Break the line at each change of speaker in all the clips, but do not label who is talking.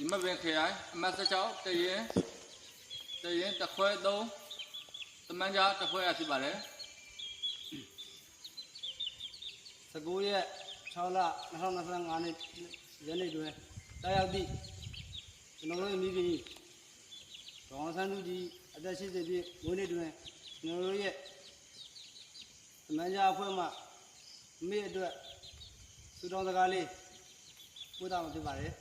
ဒီမပင်ခရိုင်အမှတ်16တရင်တရင်တစ်ခွဲ3တမန်ကြားတစ်ခွဲရဖြစ်ပါတယ်
19ရက်6လ2025နှစ်ယနေ့တွင်တာရောက်သည့်ကျွန်တော်တို့ရဲ့မိခင်ကြီးဒေါအောင်ဆန်းစုကြည်အသက်80ပြည့်မွေးနေ့တွင်ကျွန်တော်တို့ရဲ့အမန်ကြားအဖွဲ့မှအမေအတွက်စူတောင်းစကားလေးပို့တာမှာဖြစ်ပါတယ်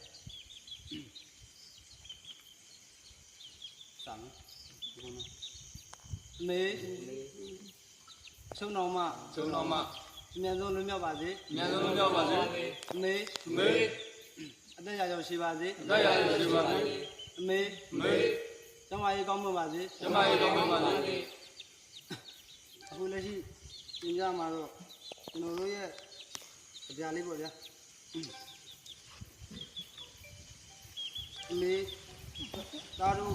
စမ်းဒီကုန်းအမေဆုံးတော်မှ
ကျုံတော်မှ
အမြန်ဆုံးလွတ်မြောက်ပါစေ
အများဆုံးလုံးရောက်ပါစေ
အမေ
အမေ
အသက်ရာကျော်ရှိပါစေ
တက်ရရရှိပါစေ
အမေ
အမေ
ကျမကြီးကောင်းမွန်ပါစေ
ကျမရဲ့ကောင်းပါစေ
အခုလက်ရှိပြင်ကြမှာတော့ကျွန်တော်တို့ရဲ့အပြာလေးပေါ့ဗျာ မေသားတို့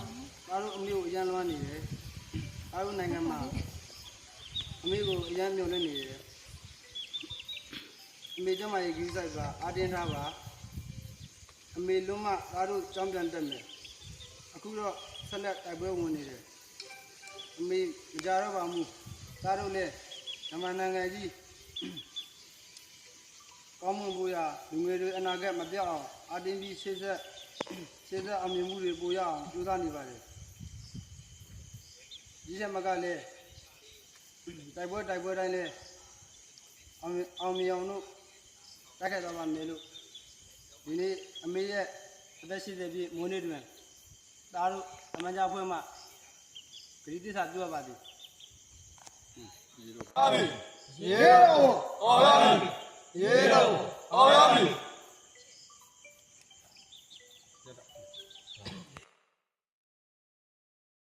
သားတို့အမေကိုအရန်လွှမ်းနေတယ်သားတို့နိုင်ငံမှာအမေကိုအရန်မြုံနေနေတယ်အမေကျမကြီးကြီးဆိုင်ပါအာတင်းထားပါအမေလုံးမသားတို့ကြောင်းပြန်တက်မယ်အခုတော့ဆက်လက်တိုက်ပွဲဝင်နေတယ်အမေမကြတော့ပါဘူးသားတို့လည်းဓမ္မနိုင်ငံကြီး ကောင်းမွန်ဖို့ရလူငယ်တွေအနာဂတ်မပြောက်အောင်အာတင်းပြီးရှေ့ဆက်ရှေ့ဆက်အောင်မြင်မှုတွေပိုရအောင်ကြိုးစားနေပါတယ်ဒီချက်မကလည်းတိုက်ပွဲတိုက်ပွဲတိုင်းလည်းအောင်မြင်အောင်မြင်အောင်တို့တိုက်ခိုက်သွားပါမယ်လို့ဒီနေ့အမေရဲ့အသက်80ပြည့်မိုးနေ့တွင်သားတို့အမှန်ကြားဖွဲ့မှဂရီတစ္ဆာပြုရပါသည်
ရေတော်အောင်ရမည်ရေတော် အောင်ရမည်